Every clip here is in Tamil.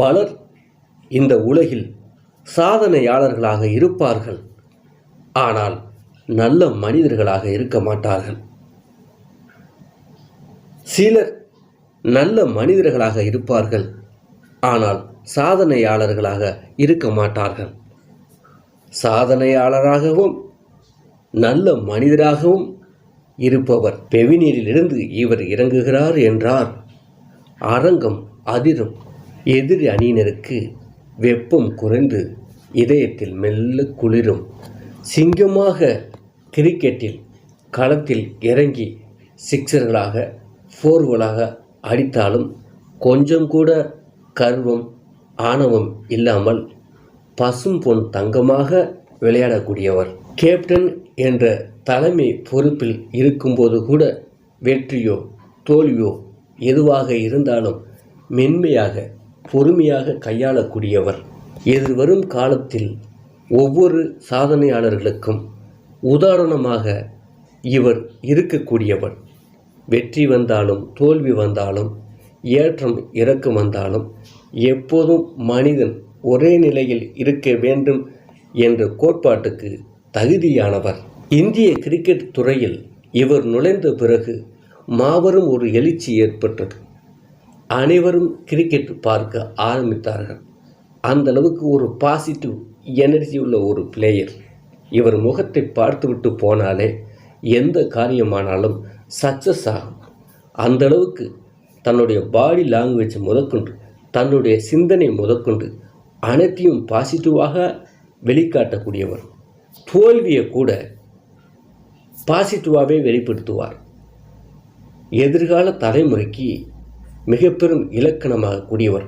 பலர் இந்த உலகில் சாதனையாளர்களாக இருப்பார்கள். ஆனால் நல்ல மனிதர்களாக இருக்க மாட்டார்கள். சிலர் நல்ல மனிதர்களாக இருப்பார்கள். ஆனால் சாதனையாளர்களாக இருக்க மாட்டார்கள். சாதனையாளராகவும் நல்ல மனிதராகவும் இருப்பவர் பெவினீரிலிருந்து இவர் இறங்குகிறார் என்றார். அரங்கம் அதிரும். எதிரி அணியினருக்கு வெப்பம் குறைந்து இதயத்தில் மெல்ல குளிரும். சிங்கமாக கிரிக்கெட்டில் களத்தில் இறங்கி சிக்ஸர்களாக ஃபோர்களாக அடித்தாலும் கொஞ்சம் கூட கர்வம் ஆணவம் இல்லாமல் பசும் பொன் தங்கமாக விளையாடக்கூடியவர். கேப்டன் என்ற தலைமை பொறுப்பில் இருக்கும்போது கூட வெற்றியோ தோல்வியோ எதுவாக இருந்தாலும் மென்மையாக பொறுமையாக கையாளக்கூடியவர். எதிர்வரும் காலத்தில் ஒவ்வொரு சாதனையாளர்களுக்கும் உதாரணமாக இவர் இருக்கக்கூடியவர். வெற்றி வந்தாலும் தோல்வி வந்தாலும் ஏற்றம் இறக்கம் வந்தாலும் எப்போதும் மனிதன் ஒரே நிலையில் இருக்க வேண்டும் என்ற கோட்பாட்டுக்கு தகுதியானவர். இந்திய கிரிக்கெட் துறையில் இவர் நுழைந்த பிறகு மாபெரும் ஒரு எழுச்சி ஏற்பட்டது. அனைவரும் கிரிக்கெட் பார்க்க ஆரம்பித்தார்கள். அந்த அளவுக்கு ஒரு பாசிட்டிவ் எனர்ஜி உள்ள ஒரு பிளேயர் இவர் முகத்தை பார்த்துவிட்டு போனாலே எந்த காரியமானாலும் சக்ஸஸ் ஆகும். அந்த அளவுக்கு தன்னுடைய பாடி லாங்குவேஜ் முதற்கொண்டு தன்னுடைய சிந்தனை முதற்கொண்டு அனைத்தையும் பாசிட்டிவாக வெளிக்காட்டக்கூடியவர். தோல்வியை கூட பாசிட்டிவாகவே வெளிப்படுத்துவார். எதிர்கால தலைமுறைக்கு மிக பெரும் இலக்கணமாக கூடியவர்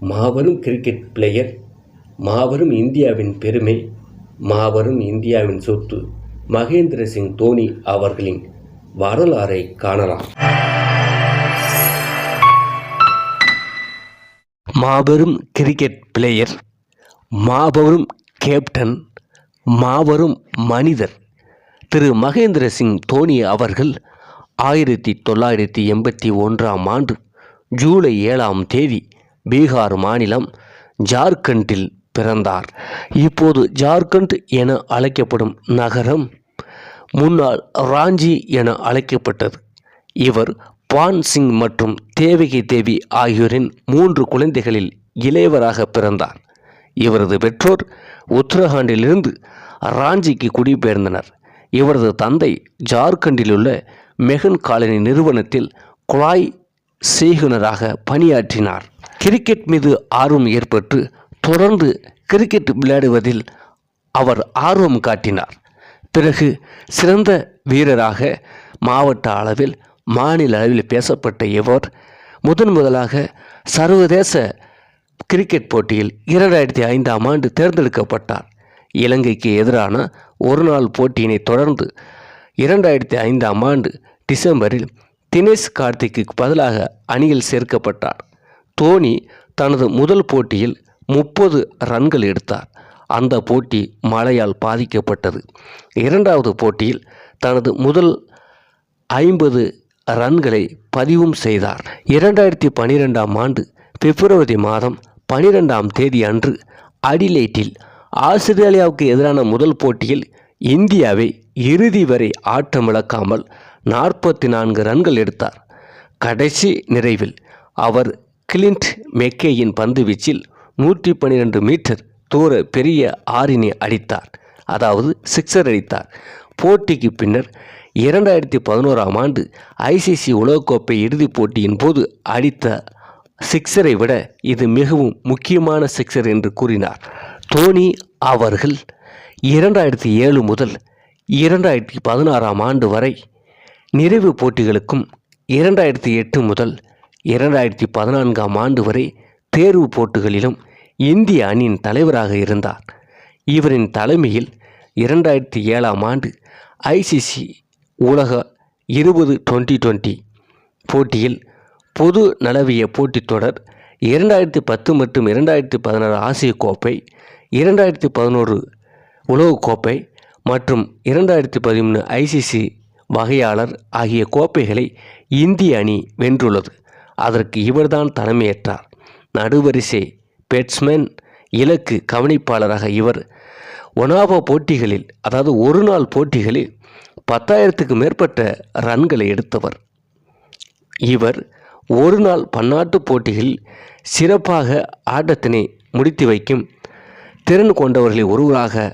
மாபெரும் கிரிக்கெட் பிளேயர் மாபெரும் இந்தியாவின் பெருமை மாபெரும் இந்தியாவின் சொத்து மகேந்திர சிங் தோனி அவர்களின் வரலாறை காணலாம். மாபெரும் கிரிக்கெட் பிளேயர் மாபெரும் கேப்டன் மாபெரும் மனிதர் திரு மகேந்திர சிங் தோனி அவர்கள் ஆயிரத்தி தொள்ளாயிரத்தி எண்பத்தி ஒன்றாம் ஆண்டு ஜூலை ஏழாம் தேதி பீகார் மாநிலம் ஜார்க்கண்டில் பிறந்தார். இப்போது ஜார்க்கண்ட் என அழைக்கப்படும் நகரம் முன்னாள் ராஞ்சி என அழைக்கப்பட்டது. இவர் பான் சிங் மற்றும் தேவகி தேவி ஆகியோரின் மூன்று குழந்தைகளில் இளையவராக பிறந்தார். இவரது பெற்றோர் உத்தரகாண்டிலிருந்து ராஞ்சிக்கு குடிபெயர்ந்தனர். இவரது தந்தை ஜார்க்கண்டில் உள்ள மெகன் காலனி நிறுவனத்தில் குழாய் செய்குனராக பணியாற்றினார். கிரிக்கெட் மீது ஆர்வம் ஏற்பட்டு தொடர்ந்து கிரிக்கெட் விளையாடுவதில் அவர் ஆர்வம் காட்டினார். பிறகு சிறந்த வீரராக மாவட்ட அளவில் மாநில அளவில் பேசப்பட்ட இவர் முதன் முதலாக சர்வதேச கிரிக்கெட் போட்டியில் இரண்டாயிரத்தி ஐந்தாம் ஆண்டு தேர்ந்தெடுக்கப்பட்டார். இலங்கைக்கு எதிரான ஒருநாள் போட்டியினை தொடர்ந்து இரண்டாயிரத்தி ஐந்தாம் ஆண்டு டிசம்பரில் தினேஷ் கார்த்திக்கு பதிலாக அணியில் சேர்க்கப்பட்டார். தோனி தனது முதல் போட்டியில் முப்பது ரன்கள் எடுத்தார். அந்த போட்டி மழையால் பாதிக்கப்பட்டது. இரண்டாவது போட்டியில் தனது முதல் ஐம்பது ரன்களை பதிவும் செய்தார். இரண்டாயிரத்தி பனிரெண்டாம் ஆண்டு பிப்ரவரி மாதம் பனிரெண்டாம் தேதி அன்று அடிலைட்டில் ஆஸ்திரேலியாவுக்கு எதிரான முதல் போட்டியில் இந்தியாவை இறுதி வரை ஆட்டமிழக்காமல் நாற்பத்தி நான்கு ரன்கள் எடுத்தார். கடைசி நிறைவில் அவர் கிளின்ட் மெக்கேயின் பந்துவீச்சில் நூற்றி பன்னிரெண்டு மீட்டர் தூர பெரிய ஆறினை அடித்தார். அதாவது சிக்ஸர் அடித்தார். போட்டிக்கு பின்னர் இரண்டாயிரத்தி பதினோராம் ஆண்டு ஐசிசி உலகக்கோப்பை இறுதிப் போட்டியின் போது அடித்த சிக்ஸரை விட இது மிகவும் முக்கியமான சிக்ஸர் என்று கூறினார். தோனி அவர்கள் இரண்டாயிரத்தி ஏழு முதல் இரண்டாயிரத்தி பதினாறாம் ஆண்டு வரை நிறைவு போட்டிகளுக்கும் இரண்டாயிரத்தி எட்டு முதல் இரண்டாயிரத்தி பதினான்காம் ஆண்டு வரை தேர்வு போட்டிகளிலும் இந்திய அணியின் தலைவராக இருந்தார். இவரின் தலைமையில் இரண்டாயிரத்தி ஏழாம் ஆண்டு ஐசிசி உலக இருபது டுவெண்ட்டி டுவெண்ட்டி போட்டியில் பொது நலவிய போட்டித் தொடர் இரண்டாயிரத்தி பத்து மற்றும் இரண்டாயிரத்தி பதினாறு ஆசிய கோப்பை இரண்டாயிரத்தி பதினோரு உலகக்கோப்பை மற்றும் இரண்டாயிரத்தி பதிமூணு ஐசிசி வகையாளர் ஆகிய கோப்பைகளை இந்திய அணி வென்றுள்ளது. அதற்கு இவர்தான் தலைமையேற்றார். நடுவரிசை பேட்ஸ்மேன் இலக்கு கவனிப்பாளராக இவர். ஒனாவா போட்டிகளில் அதாவது ஒரு நாள் போட்டிகளில் பத்தாயிரத்துக்கு மேற்பட்ட ரன்களை எடுத்தவர். இவர் ஒரு நாள் பன்னாட்டு போட்டிகளில் சிறப்பாக ஆட்டத்தினை முடித்து வைக்கும் திறன் கொண்டவர்களில் ஒருவராக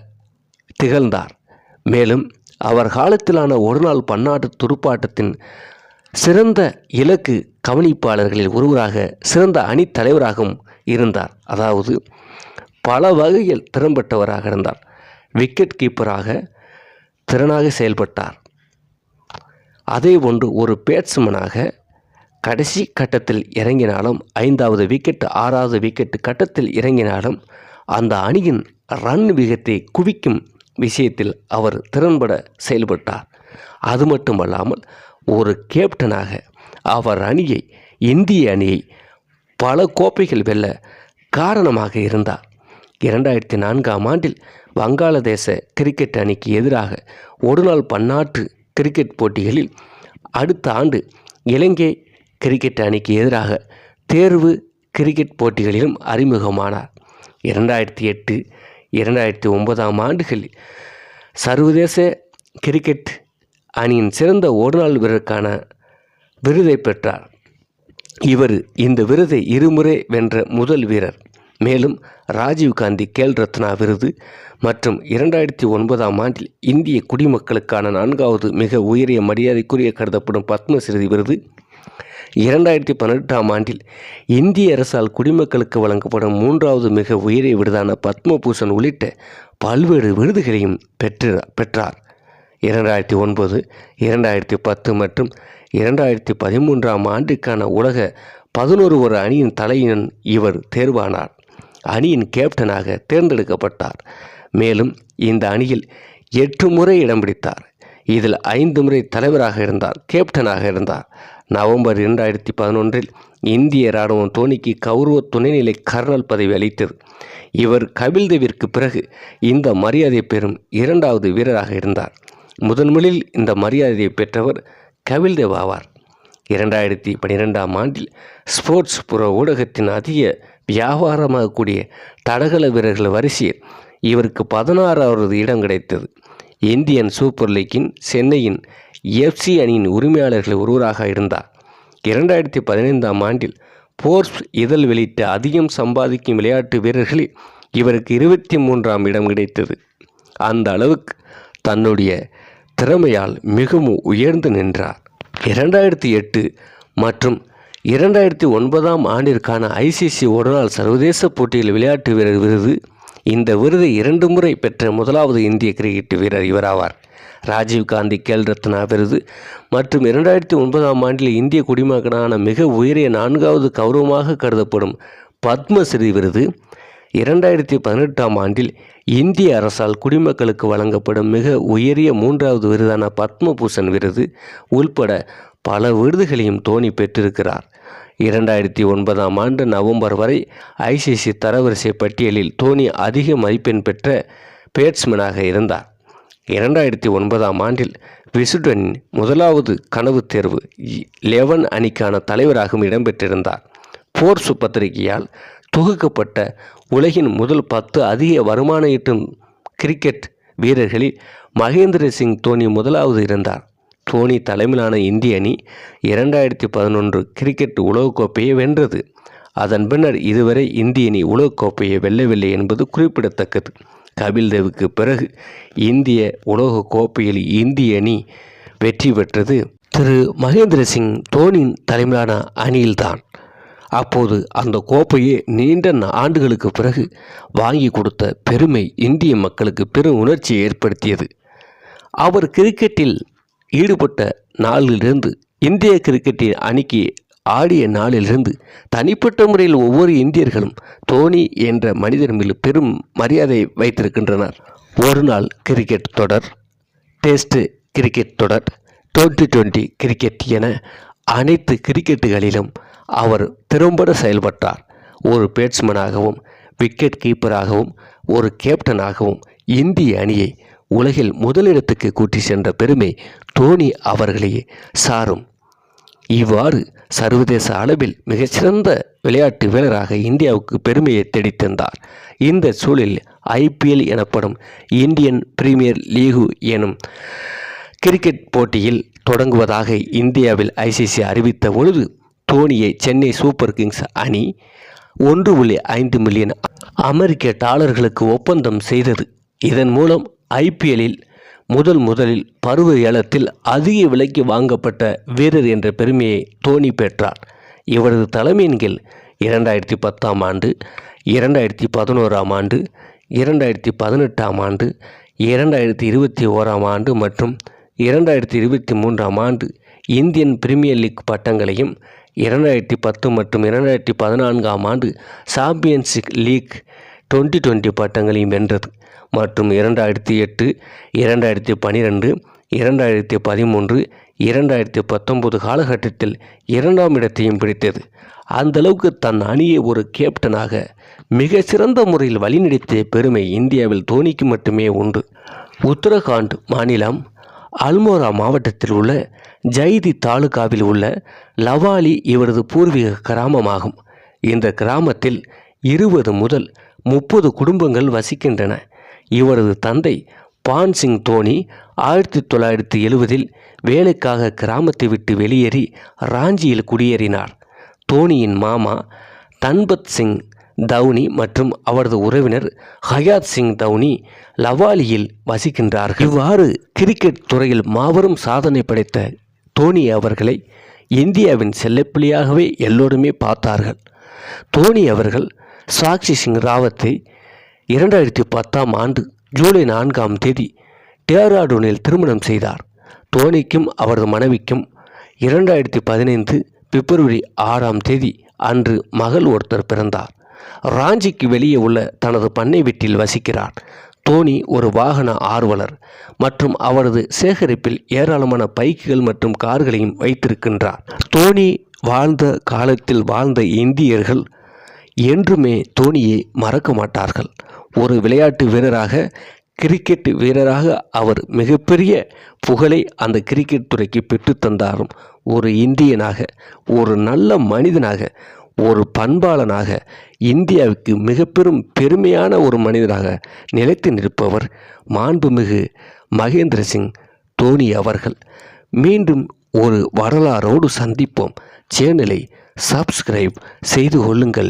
திகழ்ந்தார். மேலும் அவர் காலத்திலான ஒரு நாள் பன்னாட்டு துடுப்பாட்டத்தின் சிறந்த இலக்கு கவனிப்பாளர்களில் ஒருவராக சிறந்த அணி தலைவராகவும் இருந்தார். அதாவது பல வகையில் திறம்பட்டவராக இருந்தார். விக்கெட் கீப்பராக திறனாக செயல்பட்டார். அதே ஒன்று ஒரு பேட்ஸ்மனாக கடைசி கட்டத்தில் இறங்கினாலும் ஐந்தாவது விக்கெட் ஆறாவது விக்கெட் கட்டத்தில் இறங்கினாலும் அந்த அணியின் ரன் விகிதத்தை குவிக்கும் விஷயத்தில் அவர் திறன்பட செயல்பட்டார். அது மட்டுமல்லாமல் ஒரு கேப்டனாக அவர் அணியை இந்திய அணியை பல கோப்பைகள் வெல்ல காரணமாக இருந்தார். இரண்டாயிரத்தி நான்காம் ஆண்டில் வங்காளதேச கிரிக்கெட் அணிக்கு எதிராக ஒருநாள் பன்னாட்டு கிரிக்கெட் போட்டிகளில் அடுத்த ஆண்டு இலங்கை கிரிக்கெட் அணிக்கு எதிராக தேர்வு கிரிக்கெட் போட்டிகளிலும் அறிமுகமானார். இரண்டாயிரத்தி எட்டு இரண்டாயிரத்தி ஒன்பதாம் ஆண்டுகளில் சர்வதேச கிரிக்கெட் அணியின் சிறந்த ஒருநாள் வீரருக்கான விருதை பெற்றார். இவர் இந்த விருதை இருமுறை வென்ற முதல் வீரர். மேலும் ராஜீவ்காந்தி கேல் ரத்னா விருது மற்றும் இரண்டாயிரத்தி ஒன்பதாம் ஆண்டில் இந்திய குடிமக்களுக்கான நான்காவது மிக உயரிய மரியாதைக்குரிய கருதப்படும் பத்மஸ்ரீ விருது இரண்டாயிரத்தி பன்னெண்டாம் ஆண்டில் இந்திய அரசால் குடிமக்களுக்கு வழங்கப்படும் மூன்றாவது மிக உயரிய விருதான பத்மபூஷன் உள்ளிட்ட பல்வேறு விருதுகளையும் பெற்று பெற்றார். இரண்டாயிரத்தி ஒன்பது இரண்டாயிரத்தி பத்து மற்றும் இரண்டாயிரத்தி பதிமூன்றாம் ஆண்டுக்கான உலக பதினோரு ஒரு அணியின் தலையின் இவர் தேர்வானார். அணியின் கேப்டனாக தேர்ந்தெடுக்கப்பட்டார். மேலும் இந்த அணியில் எட்டு முறை இடம் பிடித்தார். இதில் ஐந்து முறை தலைவராக இருந்தார் கேப்டனாக இருந்தார். நவம்பர் இரண்டாயிரத்தி பதினொன்றில் இந்திய இராணுவம் தோனிக்கு கௌரவ துணைநிலை கர்னல் பதவி அளித்தது. இவர் கபில்தேவிற்கு பிறகு இந்த மரியாதை பெறும் இரண்டாவது வீரராக இருந்தார். முதன்முதலில் இந்த மரியாதையை பெற்றவர் கபில்தேவ் ஆவார். இரண்டாயிரத்தி பன்னிரெண்டாம் ஆண்டில் ஸ்போர்ட்ஸ் புற ஊடகத்தின் அதிக வியாபாரமாகக்கூடிய தடகள வீரர்கள் வரிசையில் இவருக்கு பதினாறாவது இடம் கிடைத்தது. இந்தியன் சூப்பர் லீக்கின் சென்னையின் எஃப்சி அணியின் உரிமையாளர்கள் ஒருவராக இருந்தார். இரண்டாயிரத்தி பதினைந்தாம் ஆண்டில் போர்ஸ் இதழ் வெளியிட்ட அதிகம் சம்பாதிக்கும் விளையாட்டு வீரர்களில் இவருக்கு இருபத்தி மூன்றாம் இடம் கிடைத்தது. அந்த அளவுக்கு தன்னுடைய திறமையால் மிகவும் உயர்ந்து நின்றார். இரண்டாயிரத்தி எட்டு மற்றும் இரண்டாயிரத்தி ஒன்பதாம் ஆண்டிற்கான ஐசிசி ஒருநாள் சர்வதேச போட்டியில் விளையாட்டு வீரர் விருது இந்த விருதை இரண்டு முறை பெற்ற முதலாவது இந்திய கிரிக்கெட் வீரர் இவராவார். ராஜீவ்காந்தி கேல் ரத்னா விருது மற்றும் இரண்டாயிரத்தி ஒன்பதாம் ஆண்டில் இந்திய குடிமகனான மிக உயரிய நான்காவது கௌரவமாக கருதப்படும் பத்மஸ்ரீ விருது. இரண்டாயிரத்தி பதினெட்டாம் ஆண்டில் இந்திய அரசால் குடிமக்களுக்கு வழங்கப்படும் மிக உயரிய மூன்றாவது விருதான பத்மபூஷன் விருது உள்பட பல விருதுகளையும் தோனி பெற்றிருக்கிறார். இரண்டாயிரத்தி ஒன்பதாம் ஆண்டு நவம்பர் வரை ஐசிசி தரவரிசை பட்டியலில் தோனி அதிக மதிப்பெண் பெற்ற பேட்ஸ்மேனாக இருந்தார். இரண்டாயிரத்தி ஒன்பதாம் ஆண்டில் விசுடனின் முதலாவது கனவு தேர்வு லெவன் அணிக்கான தலைவராகவும் இடம்பெற்றிருந்தார். போர்ஸ் பத்திரிகையால் தொகுக்கப்பட்ட உலகின் முதல் பத்து அதிக வருமான ஈட்டும் கிரிக்கெட் வீரர்களில் மகேந்திர சிங் தோனி முதலாவது இருந்தார். தோனி தலைமையிலான இந்திய அணி இரண்டாயிரத்தி பதினொன்று கிரிக்கெட் உலகக்கோப்பையை வென்றது. அதன் பின்னர் இதுவரை இந்திய அணி உலகக்கோப்பையை வெல்லவில்லை என்பது குறிப்பிடத்தக்கது. கபில் தேவுக்கு பிறகு இந்திய உலக கோப்பையில் இந்திய அணி வெற்றி பெற்றது. திரு. மகேந்திர சிங் தோனியின் தலைமையிலான அணியில்தான். அப்போது அந்த கோப்பையை நீண்ட ஆண்டுகளுக்கு பிறகு வாங்கி கொடுத்த பெருமை இந்திய மக்களுக்கு பெரும் உணர்ச்சியை ஏற்படுத்தியது. அவர் கிரிக்கெட்டில் ஈடுபட்ட நாளிலிருந்து இந்திய கிரிக்கெட்டின் அணிக்கு ஆடிய நாளிலிருந்து தனிப்பட்ட முறையில் ஒவ்வொரு இந்தியர்களும் தோனி என்ற மனிதர் மீது பெரும் மரியாதை வைத்திருக்கின்றனர். ஒரு நாள் கிரிக்கெட் தொடர் டெஸ்ட் கிரிக்கெட் தொடர் டுவெண்ட்டி டுவெண்ட்டி கிரிக்கெட் என அனைத்து கிரிக்கெட்டுகளிலும் அவர் திறம்பட செயல்பட்டார். ஒரு பேட்ஸ்மேனாகவும் விக்கெட் கீப்பராகவும் ஒரு கேப்டனாகவும் இந்திய அணியை உலகில் முதலிடத்துக்கு கூட்டி சென்ற பெருமை தோனி அவர்களையே சாரும். இவ்வாறு சர்வதேச அளவில் மிகச்சிறந்த விளையாட்டு வீரராக இந்தியாவுக்கு பெருமையை தேடித்தந்தார். இந்த சூழலில் ஐபிஎல் எனப்படும் இந்தியன் பிரீமியர் லீகு எனும் கிரிக்கெட் போட்டியில் தொடங்குவதாக இந்தியாவில் ஐசிசி அறிவித்த பொழுது தோனியை சென்னை சூப்பர் கிங்ஸ் அணி ஒன்று புள்ளி ஐந்து மில்லியன் அமெரிக்க டாலர்களுக்கு ஒப்பந்தம் செய்தது. இதன் மூலம் ஐபிஎல்லில் முதல் முதலில் பருவ ஏலத்தில் அதிக விலைக்கு வாங்கப்பட்ட வீரர் என்ற பெருமையை தோனி பெற்றார். இவரது தலைமையின் கீழ் இரண்டாயிரத்தி பத்தாம் ஆண்டு இரண்டாயிரத்தி பதினோராம் ஆண்டு இரண்டாயிரத்தி பதினெட்டாம் ஆண்டு இரண்டாயிரத்தி இருபத்தி ஓராம் ஆண்டு மற்றும் இரண்டாயிரத்தி இருபத்தி மூன்றாம் ஆண்டு இந்தியன் பிரீமியர் லீக் பட்டங்களையும் இரண்டாயிரத்தி பத்து மற்றும் இரண்டாயிரத்தி பதினான்காம் ஆண்டு சாம்பியன்ஸ் லீக் டுவெண்ட்டி டுவெண்ட்டி பட்டங்களையும் வென்றது. மற்றும் இரண்டாயிரத்தி எட்டு இரண்டாயிரத்தி பன்னிரெண்டு இரண்டாயிரத்தி பதிமூன்று இரண்டாயிரத்தி பத்தொன்பது காலகட்டத்தில் இரண்டாம் இடத்தையும் பிடித்தது. அந்தளவுக்கு தன் அணியை ஒரு கேப்டனாக மிக சிறந்த முறையில் வழிநடத்திய பெருமை இந்தியாவில் தோனிக்கு மட்டுமே உண்டு. உத்தரகாண்ட் மாநிலம் அல்மோரா மாவட்டத்தில் உள்ள ஜைதி தாலுகாவில் உள்ள லவாலி இவரது பூர்வீக கிராமமாகும். இந்த கிராமத்தில் இருபது முதல் முப்பது குடும்பங்கள் வசிக்கின்றன. இவரது தந்தை பான் சிங் தோனி ஆயிரத்தி தொள்ளாயிரத்தி எழுவதில் வேலைக்காக கிராமத்தை விட்டு வெளியேறி ராஞ்சியில் குடியேறினார். தோனியின் மாமா தன்பத் சிங் தவுனி மற்றும் அவரது உறவினர் ஹயாத் சிங் தவுனி லவாலியில் வசிக்கின்றார்கள். இவ்வாறு கிரிக்கெட் துறையில் மாபெரும் சாதனை படைத்த தோனி அவர்களை இந்தியாவின் செல்லப்பிள்ளையாகவே எல்லோருமே பார்த்தார்கள். தோனி அவர்கள் சாக்ஷி சிங் ராவத்தை இரண்டாயிரத்தி பத்தாம் ஆண்டு ஜூலை நான்காம் தேதி டேராடூனில் திருமணம் செய்தார். தோனிக்கும் அவரது மனைவிக்கும் இரண்டாயிரத்தி பதினைந்து பிப்ரவரி ஆறாம் தேதி அன்று மகள் ஒருத்தர் பிறந்தார். ராஞ்சிக்கு வெளியே உள்ள தனது பண்ணை வீட்டில் வசிக்கிறார். தோனி ஒரு வாகன ஆர்வலர் மற்றும் அவரது சேகரிப்பில் ஏராளமான பைக்குகள் மற்றும் கார்களையும் வைத்திருக்கின்றார். தோனி வாழ்ந்த காலத்தில் வாழ்ந்த இந்தியர்கள் என்றுமே தோனியை மறக்க மாட்டார்கள். ஒரு விளையாட்டு வீரராக கிரிக்கெட் வீரராக அவர் மிகப்பெரிய புகழை அந்த கிரிக்கெட் துறைக்கு பெற்றுத்தந்தாரும் ஒரு இந்தியனாக ஒரு நல்ல மனிதனாக ஒரு பண்பாளனாக இந்தியாவுக்கு மிக பெரும் பெருமையான ஒரு மனிதராக நிலைத்து நிற்பவர் மாண்புமிகு மகேந்திர சிங் தோனி அவர்கள். மீண்டும் ஒரு வரலாறோடு சந்திப்போம். சேனலை சப்ஸ்கிரைப் செய்து கொள்ளுங்கள்.